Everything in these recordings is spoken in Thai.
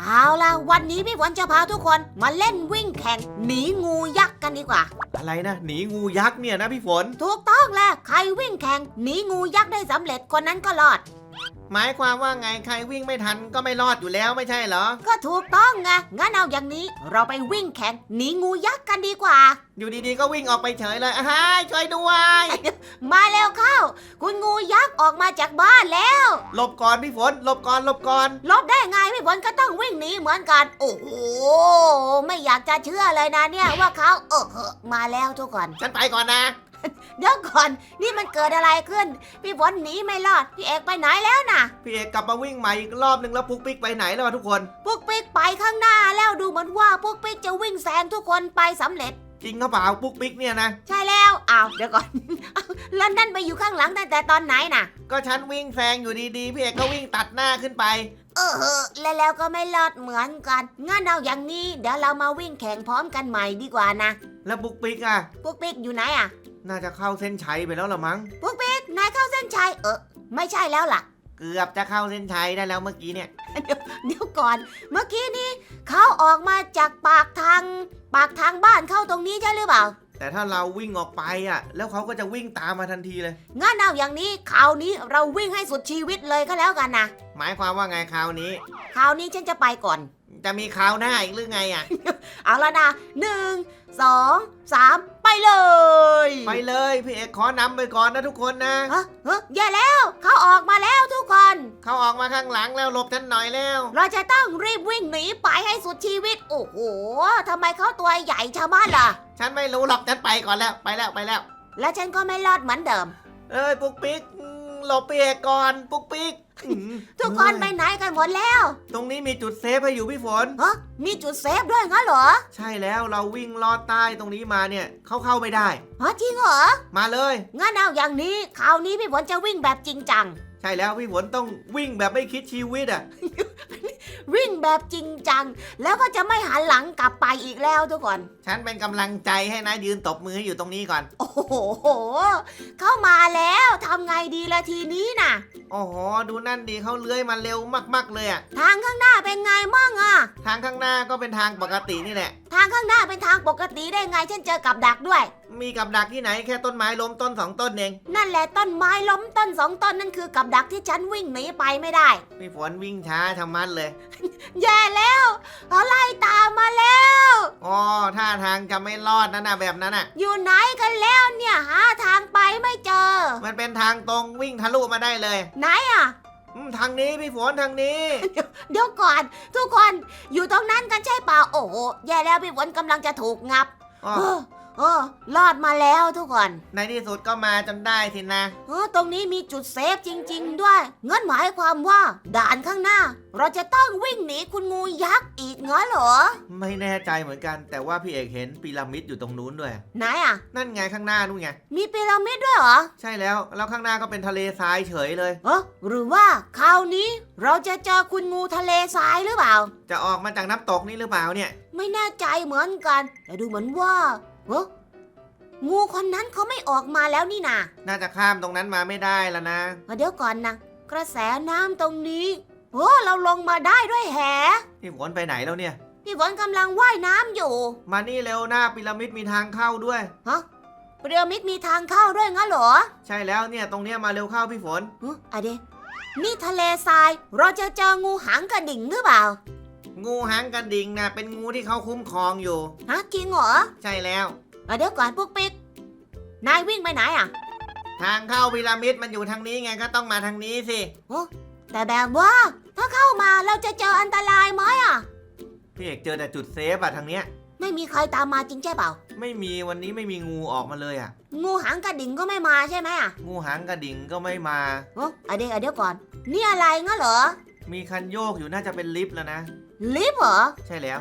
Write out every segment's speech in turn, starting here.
เอาล่ะ วันนี้พี่ฝนจะพาทุกคนมาเล่นวิ่งแข่งหนีงูยักษ์กันดีกว่า อะไรนะหนีงูยักษ์เนี่ยนะพี่ฝน ถูกต้องแล้วใครวิ่งแข่งหนีงูยักษ์ได้สำเร็จคนนั้นก็รอด หมายความว่าไงใครวิ่งไม่ทันก็ไม่รอดอยู่แล้วไม่ใช่เหรอ ก็ถูกต้องไง งั้นเอาอย่างนี้ เราไปวิ่งแข่งหนีงูยักษ์กันดีกว่า อยู่ดีๆก็วิ่งออกไปเฉยเลยอะฮะช่วยด้วย มาแล้วเข้า คุณงูยักษ์ออกมาจากบ้านแล้ว หลบก่อนพี่ฝนหลบก่อนหลบก่อนลบได้ไงพี่ฝนก็ต้องวิ่งหนีเหมือนกัน โอ้โห ไม่อยากจะเชื่อเลยนะเนี่ยว่าเขาเออเหอะมาแล้วทุกคน ฉันไปก่อนนะ เดี๋ยวก่อนนี่มันเกิดอะไรขึ้น พี่ฝนหนีไม่รอด พี่เอกไปไหนแล้วน่ะ พี่เอกกลับมาวิ่งใหม่อีกรอบนึงแล้วปุ๊กปิ๊กไปไหนแล้ววะทุกคน ปุ๊กปิ๊กไปข้างหน้าแล้วดูเหมือนว่าปุ๊กปิ๊กจะวิ่งแซงทุกคนไปสำเร็จ จริงเขาเปล่าปุ๊กปิ๊กเนี่ยนะ ใช่แล้วอ้าวเดี๋ยวก่อนแล้วนั่นไปอยู่ข้างหลังตั้งแต่ตอนไหนน่ะ ก็ฉันวิ่งแซงอยู่ดีๆ พี่เอกก็วิ่งตัดหน้าขึ้นไป เออเหอะแล้วแล้วก็ไม่รอดเหมือนกัน งั้นเอาอย่างนี้ เดี๋ยวเรามาวิ่งแข่งพร้อมกันใหม่ดีกว่านะ แล้วปุ๊กปิ๊กอะ ปุ๊กปิ๊กอยู่ไหนอะ น่าจะเข้าเส้นชัยไปแล้วละมั้ง ปุ๊กปิ๊กนายเข้าเส้นชัยเออไม่ใช่แล้วล่ะ เกือบจะเข้าเส้นชัยได้แล้วเมื่อกี้เนี่ยเดี๋ยวก่อน เมื่อกี้นี้เขาออกมาจากปากทาง ปากทางบ้านเข้าตรงนี้ใช่หรือเปล่า แต่ถ้าเราวิ่งออกไปอะ แล้วเขาก็จะวิ่งตามมาทันทีเลย งั้นเอาอย่างนี้คราวนี้เราวิ่งให้สุดชีวิตเลยก็แล้วกันนะ หมายความว่าไงคราวนี้ คราวนี้ฉันจะไปก่อน จะมีคราวหน้าอีกหรือไงอะ เอาละนะหนึ่งสองสามไปเลยไปเลยพี่เอกขอนำไปก่อนนะทุกคนนะเฮ้ยเฮ้ยแย่แล้วเขาออกมาแล้วทุกคน เขาออกมาข้างหลังแล้วหลบฉันหน่อยแล้ว เราจะต้องรีบวิ่งหนีไปให้สุดชีวิต โอ้โหทำไมเขาตัวใหญ่ชาวบ้านล่ะ ฉันไม่รู้หรอกฉันไปก่อนแล้วไปแล้วไปแล้ว และฉันก็ไม่รอดเหมือนเดิม เอ้ยปุ๊กปิ๊กอืม หลบเปียกก่อนปุ๊กปิ๊กทุกคนไปไหนกันหมดแล้ว ตรงนี้มีจุดเซฟให้อยู่พี่ฝนฮะมีจุดเซฟด้วยงั้นเหรอ ใช่แล้วเราวิ่งลอดใต้ตรงนี้มาเนี่ยเขาเข้าไม่ได้ฮะจริงเหรอ มาเลยงั้นเอาอย่างนี้คราวนี้พี่ฝนจะวิ่งแบบจริงจัง ใช่แล้วพี่ฝนต้องวิ่งแบบไม่คิดชีวิตอะ วิ่งแบบจริงจัง แล้วก็จะไม่หันหลังกลับไปอีกแล้วทุกคน ฉันเป็นกำลังใจให้นะยืนตบมือให้อยู่ตรงนี้ก่อน โอ้โห เข้ามาแล้วทำไงดีละทีนี้น่ะ โอ้โห ดูนั่นดีเขาเลื้อยมาเร็วมากๆเลยอะทางข้างหน้าเป็นไงมั่งอะทางข้างหน้าก็เป็นทางปกตินี่แหละ ทางข้างหน้าเป็นทางปกติได้ไงฉันเจอกับดักด้วย มีกับดักที่ไหนแค่ต้นไม้ล้มต้นสองต้นเอง นั่นแหละต้นไม้ล้มต้นสองต้นนั่นคือกับดักที่ฉันวิ่งหนีไปไม่ได้ พี่ฝนวิ่งช้าชะมัดเลยแย่แล้วเขาไล่ตามมาแล้ว อ๋อท่าทางจะไม่รอดนะนะแบบนั้นอะ อยู่ไหนกันแล้วเนี่ยหาทางไปไม่เจอ มันเป็นทางตรงวิ่งทะลุมาได้เลยไหนอะอืมทางนี้พี่ฝนทางนี้ เดี๋ยวก่อน ทุกคนอยู่ตรงนั้นกันใช่เปล่าโอ้โหแย่แล้วพี่ฝนกำลังจะถูกงับ อ๋อเออ เออรอดมาแล้วทุกคนในที่สุดก็มาจนได้สินะ เออตรงนี้มีจุดเซฟจริง ๆ ด้วยงั้นหมายความว่า ด่านข้างหน้า เราจะต้องวิ่งหนีคุณงูยักษ์อีกงั้นเหรอ ไม่แน่ใจเหมือนกัน แต่ว่าพี่เอกเห็นพีระมิดอยู่ตรงนู้นด้วย ไหนอะ นั่นไงข้างหน้านู่นไง มีพีระมิดด้วยเหรอ ใช่แล้ว แล้วข้างหน้าก็เป็นทะเลทรายเฉยเลย เออหรือว่าคราวนี้เราจะเจอคุณงูทะเลทรายหรือเปล่า จะออกมาจากน้ำตกนี่หรือเปล่าเนี่ย ไม่แน่ใจเหมือนกัน แต่ดูเหมือนว่า เอองูคนนั้นเขาไม่ออกมาแล้วนี่นาน่าจะข้ามตรงนั้นมาไม่ได้แล้วนะ เดี๋ยวก่อนนะ กระแสน้ำตรงนี้โอ้เราลงมาได้ด้วยแหพี่ฝนไปไหนแล้วเนี่ย พี่ฝนกำลังว่ายน้ำอยู่มานี่เร็วหน้าพีระมิดมีทางเข้าด้วย ฮะพีระมิดมีทางเข้าด้วยงั้นเหรอใช่แล้วเนี่ยตรงเนี้ยมาเร็วเข้าพี่ฝนฮะอะเดะนี่ทะเลทราย เราจะเจองูหางกระดิ่งหรือเปล่า งูหางกระดิ่งนะเป็นงูที่เขาคุ้มครองอยู่ ฮะจริงเหรอใช่แล้วอะเดี๋ยวก่อนพวกปิ๊กนายวิ่งไปไหนอะทางเข้าพีระมิดมันอยู่ทางนี้ไงก็ต้องมาทางนี้สิแต่แบบว่า ถ้าเข้ามาเราจะเจออันตรายไหมอะ พี่เอกเจอแต่จุดเซฟอะทางเนี้ย ไม่มีใครตามมาจริงใช่เปล่า ไม่มีวันนี้ไม่มีงูออกมาเลยอะงูหางกระดิ่งก็ไม่มาใช่ไหมอะงูหางกระดิ่งก็ไม่มา โอ้อะเดี๋ยวอะเดี๋ยวก่อน นี่อะไรงั้นเหรอ มีคันโยกอยู่น่าจะเป็นลิฟต์แล้วนะ ลิฟต์เหรอ ใช่แล้ว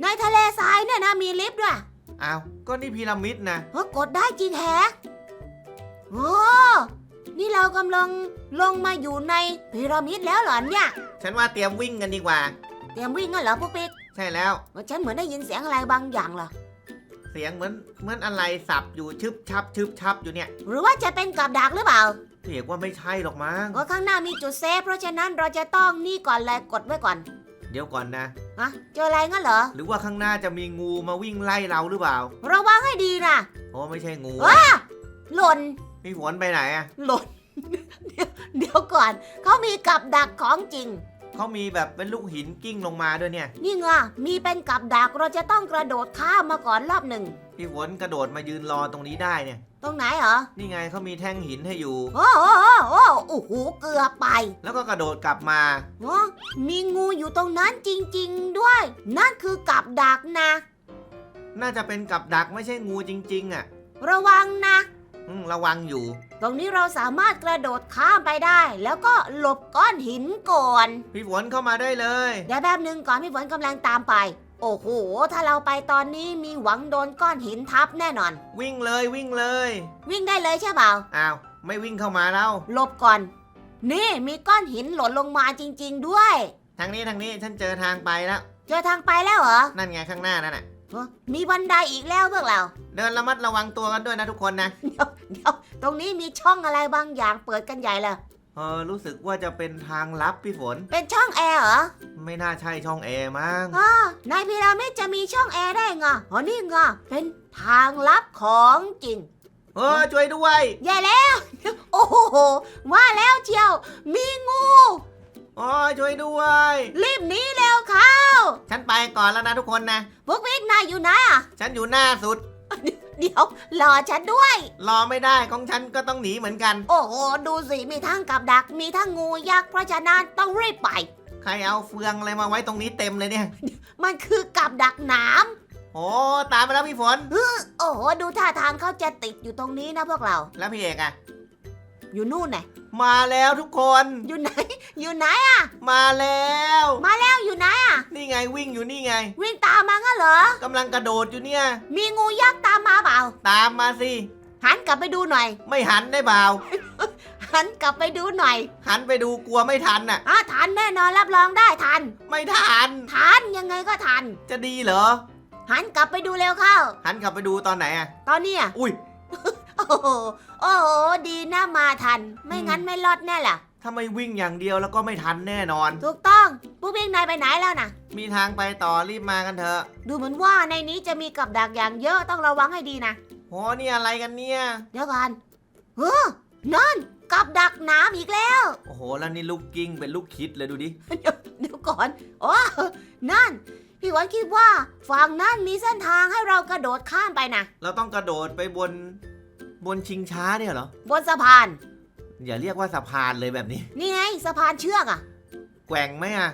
ในทะเลทรายเนี่ยนะมีลิฟต์ด้วยอ้าว ก็นี่พีระมิดนะ เฮ้ยกดได้จริงแฮะโอ้นี่เรากำลังลงมาอยู่ในพีระมิดแล้วเหรอเนี่ย ฉันว่าเตรียมวิ่งกันดีกว่า เตรียมวิ่งกันเหรอพวกปิ๊กใช่แล้ว ว่าฉันเหมือนได้ยินเสียงอะไรบางอย่างเหรอ เสียงเหมือนเหมือนอะไรสับอยู่ชึบชับชึบชับอยู่เนี่ย หรือว่าจะเป็นกับดักหรือเปล่าพี่เอกว่าไม่ใช่หรอกมั้งว่าข้างหน้ามีจุดเซฟ เพราะฉะนั้นเราจะต้องนี่ก่อนเลยกดไว้ก่อน เดี๋ยวก่อนนะ อะเจออะไรงั้นเหรอ หรือว่าข้างหน้าจะมีงูมาวิ่งไล่เราหรือเปล่าระวังให้ดีนะโอ้ไม่ใช่งูว้าหล่น พี่ฝนไปไหนอะหล่น เดี๋ยวเดี๋ยวก่อน เขามีกับดักของจริง เขามีแบบเป็นลูกหินกิ้งลงมาด้วยเนี่ย นี่ไงมีเป็นกับดักเราจะต้องกระโดดข้ามมาก่อนรอบหนึ่ง พี่ฝนกระโดดมายืนรอตรงนี้ได้เนี่ย ตรงไหนเหรอ นี่ไงเขามีแท่งหินให้อยู่ โอ้โหโอ้โหโอ้โหเกือบไปแล้วก็กระโดดกลับมาโอ้มีงูอยู่ตรงนั้นจริง ๆ ด้วย นั่นคือกับดักนะ น่าจะเป็นกับดักไม่ใช่งูจริง ๆอะ่ะระวังนะ อืมระวังอยู่ ตรงนี้เราสามารถกระโดดข้ามไปได้ แล้วก็หลบก้อนหินก่อน พี่ฝนเข้ามาได้เลย เดี๋ยวแป๊บหนึ่งก่อนพี่ฝนกำลังตามไป โอ้โห ถ้าเราไปตอนนี้มีหวังโดนก้อนหินทับแน่นอน วิ่งเลยวิ่งเลย วิ่งได้เลยใช่เปล่า อ้าว ไม่วิ่งเข้ามาแล้วหลบก่อน นี่มีก้อนหินหล่นลงมาจริง ๆ ด้วย ทางนี้ทางนี้ฉันเจอทางไปแล้ว เจอทางไปแล้วเหรอนั่นไงข้างหน้านั่นน่ะเอ้อมีบันไดอีกแล้วพวกเรา เดินระมัดระวังตัวกันด้วยนะทุกคนนะ เดี๋ยวเดี๋ยวตรงนี้มีช่องอะไรบางอย่างเปิดกันใหญ่เลย เออรู้สึกว่าจะเป็นทางลับพี่ฝน เป็นช่องแอร์เหรอไม่น่าใช่ช่องแอร์มั้งอ๋อนายพีระมิดจะมีช่องแอร์ได้ไงอ๋อนี่ไงเป็นทางลับของจริง เออช่วยด้วยแย่แล้ว โอ้โหว่าแล้วเชียว มีงูโอ้ยช่วยด้วย รีบหนีเร็วเข้า ฉันไปก่อนแล้วนะทุกคนนะ พวกพิกนายอยู่ไหนอะ ฉันอยู่หน้าสุด เดี๋ยวรอฉันด้วย รอไม่ได้ของฉันก็ต้องหนีเหมือนกัน โอ้โห ดูสิ มีทั้งกับดัก มีทั้งงูยักษ์เพราะฉะนั้นต้องรีบไป ใครเอาเฟืองอะไรมาไว้ตรงนี้เต็มเลยเนี่ย มันคือกับดักหนามโอ้ตามไปแล้วพี่ฝน โอ้โห ดูท่าทางเขาจะติดอยู่ตรงนี้นะพวกเรา แล้วพี่เอกอะ อยู่นู่นไงมาแล้วทุกคน อยู่ไหน อยู่ไหนมาแล้ว มาแล้วอยู่ไหนอะนี่ไงวิ่งอยู่นี่ไงวิ่งตามมางั้นเหรอ กำลังกระโดดอยู่เนี่ย มีงูยักษ์ตามมาเปล่า ตามมาสิ หันกลับไปดูหน่อย ไม่หันได้เปล่าหันกลับไปดูหน่อยหันไปดูกลัวไม่ทันน่ะ อะทันแน่นอนรับรองได้ทัน ไม่ทัน ทันยังไงก็ทัน จะดีเหรอ หันกลับไปดูเร็วเข้า หันกลับไปดูตอนไหนอะตอนเนี้ยอุ้ย โอ้โหโอ้โหดีนะมาทัน ไม่งั้นไม่รอดแน่ล่ะ ถ้าไม่วิ่งอย่างเดียวแล้วก็ไม่ทันแน่นอน ถูกต้องผู้วิ่งนายไปไหนแล้วนะมีทางไปต่อรีบมากันเถอะดูเหมือนว่าในนี้จะมีกับดักอย่างเยอะต้องระวังให้ดีนะ โหนี่อะไรกันเนี่ย เดี๋ยวก่อนเฮ้อนั่นกับดักน้ำอีกแล้ว โอ้โห แล้วนี่ลูกกิ้งเป็นลูกคิดเลยดูดิเดี๋ยวก่อนโอ้นั่น พี่หวันคิดว่าฝั่งนั้นมีเส้นทางให้เรากระโดดข้ามไปนะ เราต้องกระโดดไปบน บนชิงช้าเนี่ยเหรอ บนสะพาน อย่าเรียกว่าสะพานเลยแบบนี้ นี่ไงสะพานเชือกอะแกว่งไหมอะ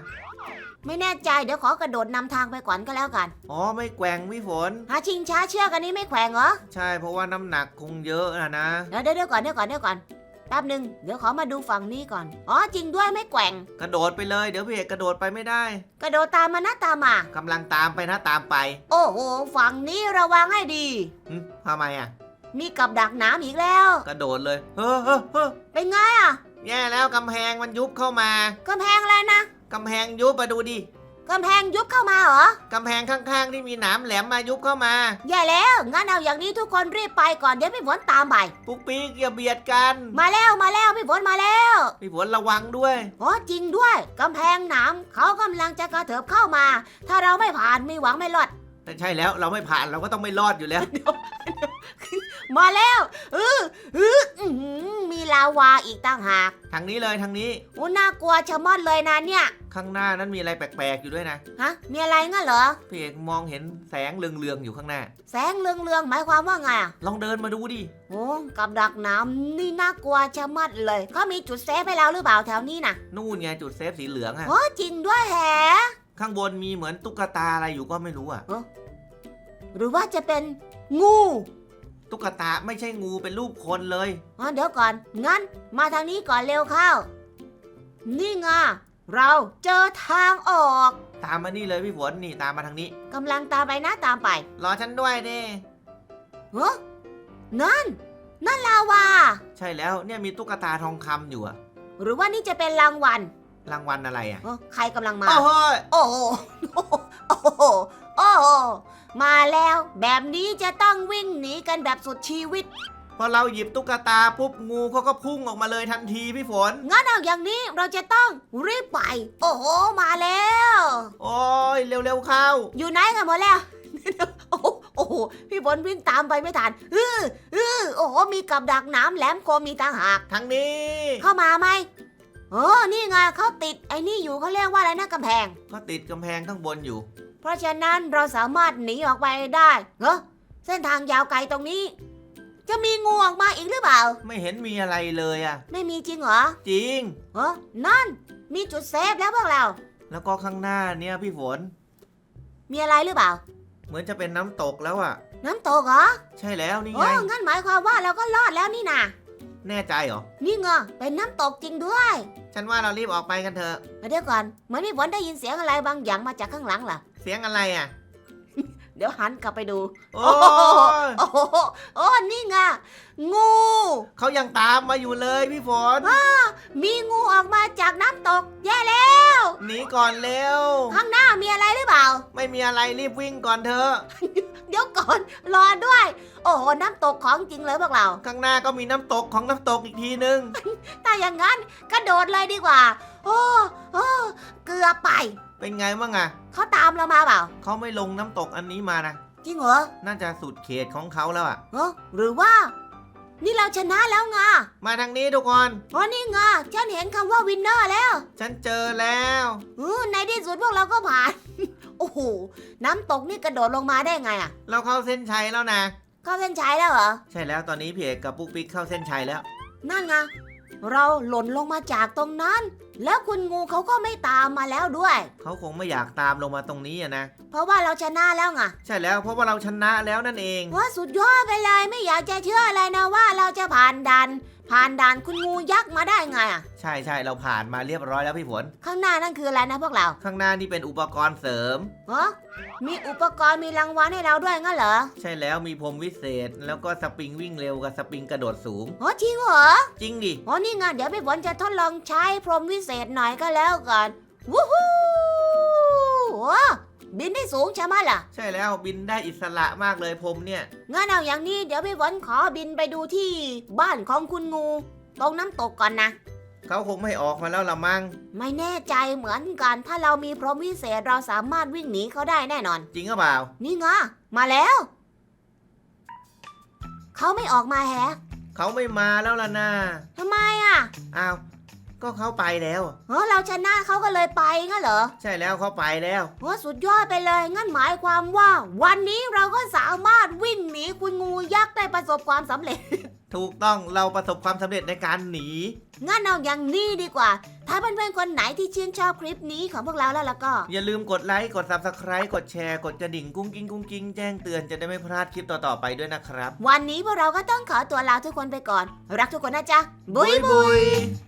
ไม่แน่ใจเดี๋ยวขอกระโดดนำทางไปก่อนก็แล้วกัน อ๋อไม่แกว่งพี่ฝน หาชิงช้าเชือกอันนี้ไม่แขวงเหรอ ใช่เพราะว่าน้ำหนักคงเยอะนะนะ เดี๋ยวเดี๋ยวเดี๋ยวก่อนเดี๋ยวก่อนเดี๋ยวก่อนแป๊บหนึ่งเดี๋ยวขอมาดูฝั่งนี้ก่อน อ๋อจริงด้วยไม่แกว่ง กระโดดไปเลยเดี๋ยวพี่เอกกระโดดไปไม่ได้กระโดดตามมานะตามมา กำลังตามไปนะตามไปโอ้โหฝั่งนี้ระวังให้ดีหึทำไมอะ มีกับดักน้ำอีกแล้ว กระโดดเลย เฮ้อเฮ้อเฮ้อเป็นไงอะแย่แล้วกำแพงมันยุบเข้ามากำแพงอะไรนะกำแพงยุบมาดูดิกำแพงยุบเข้ามาเหรอกำแพงข้างๆ ที่มีหนามแหลมมายุบเข้ามา แย่แล้ว งั้นเอาอย่างนี้ทุกคนรีบไปก่อนเดี๋ยวพี่ฝนตามไป ปุ๊กปิ๊กอย่าเบียดกันมาแล้วมาแล้วพี่ฝนมาแล้วพี่ฝนระวังด้วย โอ้จริงด้วยกำแพงหนามเขากำลังจะกระเถิบเข้ามา ถ้าเราไม่ผ่านมีหวังไม่รอดแต่ใช่แล้วเราไม่ผ่านเราก็ต้องไม่รอดอยู่แล้ว มาแล้วเออเอออื้อหือมีลาวาอีกต่างหากทางนี้เลยทางนี้โอ้น่ากลัวชะมัดเลยนะเนี่ย ข้างหน้านั้นมีอะไรแปลกๆอยู่ด้วยนะฮะ มีอะไรงั้นเหรอ พี่เอกมองเห็นแสงเรืองๆอยู่ข้างหน้า แสงเรืองๆหมายความว่าไงอะลองเดินมาดูดิโอ้กับดักน้ำนี่น่ากลัวชะมัดเลยเขามีจุดเซฟให้เราหรือเปล่าแถวนี้นะนู่นไงจุดเซฟสีเหลืองอะโอ้จริงด้วยแฮะ ข้างบนมีเหมือนตุ๊กตาอะไรอยู่ก็ไม่รู้อะหรือว่าจะเป็นงู ตุ๊กตาไม่ใช่งูเป็นรูปคนเลย อ๋อเดี๋ยวก่อน งั้น มาทางนี้ก่อนเร็วเข้า นี่ไงเราเจอทางออกตามมานี่เลยพี่ฝนนี่ตามมาทางนี้ กำลังตามไปนะตามไปรอฉันด้วยดิเฮ้นั่น นั่นลาวา ใช่แล้วเนี่ยมีตุ๊กตาทองคำอยู่อะหรือว่านี่จะเป็นรางวัลรางวัลอะไรอะเอ้อใครกำลังมา โอ้โหโอ้โห โอ้โห โอ้โห มาแล้ว แบบนี้จะต้องวิ่งหนีกันแบบสุดชีวิต พอเราหยิบตุ๊กตาปุ๊บงูเขาก็พุ่งออกมาเลยทันทีพี่ฝน งั้นเอาอย่างนี้เราจะต้องรีบไป โอ้โห มาแล้ว โอ้ยเร็วๆเข้า อยู่ไหนกันหมดแล้ว โอ้โหโอ้โหพี่ฝนวิ่งตามไปไม่ทันอืออือโอ้โห มีกับดักหน้ำแหลมคมมีต่างหาก ทางนี้เข้ามาไหมเออนี่ไงเขาติดไอ้นี่อยู่เขาเรียกว่าอะไรนะกำแพง ก็ติดกำแพงข้างบนอยู่ เพราะฉะนั้นเราสามารถหนีออกไปได้เหรอเส้นทางยาวไกลตรงนี้ จะมีงูออกมาอีกหรือเปล่า ไม่เห็นมีอะไรเลยอะไม่มีจริงเหรอจริง เออนั่น มีจุดเซฟแล้วพวกเรา แล้วก็ข้างหน้าเนี่ยพี่ฝน มีอะไรหรือเปล่า เหมือนจะเป็นน้ำตกแล้วอะน้ำตกเหรอใช่แล้วนี่โอ้ไงงั้นหมายความว่าเราก็รอดแล้วนี่นะแน่ใจเหรอ นี่ไงเป็นน้ำตกจริงด้วย ฉันว่าเรารีบออกไปกันเถอะ เดี๋ยวก่อนเหมือนพี่ฝนได้ยินเสียงอะไรบางอย่างมาจากข้างหลังล่ะเสียงอะไรอะเดี๋ยวหันกลับไปดู โอ้ยโอ้โหโอ้นี่ไงงู เขายังตามมาอยู่เลยพี่ฝน มีงูออกมาจากน้ำตก แย่แล้ว หนีก่อนเร็ว ข้างหน้ามีอะไรหรือเปล่า ไม่มีอะไรรีบวิ่งก่อนเถอะ เดี๋ยวก่อน รอด้วย โอ้โห น้ำตกของจริงเลยพวกเรา ข้างหน้าก็มีน้ำตกของน้ำตกอีกทีนึง ถ้าอย่างนั้นกระโดดเลยดีกว่า โอ้โอ้ เกือบไป เป็นไงบ้างอะเขาตามเรามาเปล่า เขาไม่ลงน้ำตกอันนี้มานะ จริงเหรอน่าจะสุดเขตของเขาแล้วอะเออหรือว่า นี่เราชนะแล้วไงมาทางนี้ทุกคน เพราะนี่ไงฉันเห็นคำว่าวินเนอร์แล้วฉันเจอแล้ว เออในที่สุดพวกเราก็ผ่าน โอ้โห น้ำตกนี่กระโดดลงมาได้ไงอะเราเข้าเส้นชัยแล้วนะ เข้าเส้นชัยแล้วเหรอ ใช่แล้วตอนนี้พี่เอกกับปุ๊กปิ๊กเข้าเส้นชัยแล้ว นั่นไง เราหล่นลงมาจากตรงนั้น แล้วคุณงูเขาก็ไม่ตามมาแล้วด้วย เขาคงไม่อยากตามลงมาตรงนี้อะนะ เพราะว่าเราชนะแล้วไงใช่แล้วเพราะว่าเราชนะแล้วนั่นเอง ว่าสุดยอดไปเลยไม่อยากจะเชื่อเลยนะว่าเราจะผ่านดัน ผ่านด่านคุณงูยักษ์มาได้ไงอะ ใช่ใช่เราผ่านมาเรียบร้อยแล้วพี่ฝนข้างหน้านั่นคืออะไรนะพวกเราข้างหน้านี่เป็นอุปกรณ์เสริม ฮะมีอุปกรณ์มีรางวัลให้เราด้วยงั้นเหรอใช่แล้วมีพรมวิเศษ แล้วก็สปริงวิ่งเร็วกับสปริงกระโดดสูง โอ้จริงเหรอจริงดิโอ้นี่ไงเดี๋ยวพี่ฝนจะทดลองใช้พรหมวิเศษหน่อยก็แล้วกันวู้ฮู้ว้า บินได้สูงใช่ไหมล่ะ ใช่แล้วบินได้อิสระมากเลยพรมเนี่ย งั้นเอาอย่างนี้เดี๋ยวพี่ฝนขอบินไปดูที่บ้านของคุณงู ตรงน้ำตกก่อนนะ เขาคงไม่ออกมาแล้วละมั้งไม่แน่ใจเหมือนกัน ถ้าเรามีพรหมวิเศษเราสามารถวิ่งหนีเขาได้แน่นอน จริงหรือเปล่า นี่ไงมาแล้ว เขาไม่ออกมาแฮะเขาไม่มาแล้วล่ะนะทำไมอะ อ้าว ก็เขาไปแล้ว เออเราชนะเขาก็เลยไปงั้นเหรอใช่แล้วเขาไปแล้ว โอ้สุดยอดไปเลยงั้นหมายความว่า วันนี้เราก็สามารถวิ่งหนีคุณงูยักษ์ได้ประสบความสำเร็จ ถูกต้องเราประสบความสำเร็จในการหนี งั้นเอาอย่างนี้ดีกว่า ถ้าเพื่อนๆคนไหนที่ชื่นชอบคลิปนี้ของพวกเราแล้วล่ะก็ อย่าลืมกดไลค์กด subscribe กดแชร์กดกระดิ่งกุ้งกิ้งกุ้งกิ้งแจ้งเตือนจะได้ไม่พลาดคลิปต่อๆไปด้วยนะครับ วันนี้พวกเราก็ต้องขอตัวลาทุกคนไปก่อน รักทุกคนนะจ๊ะ บุยบุยบุย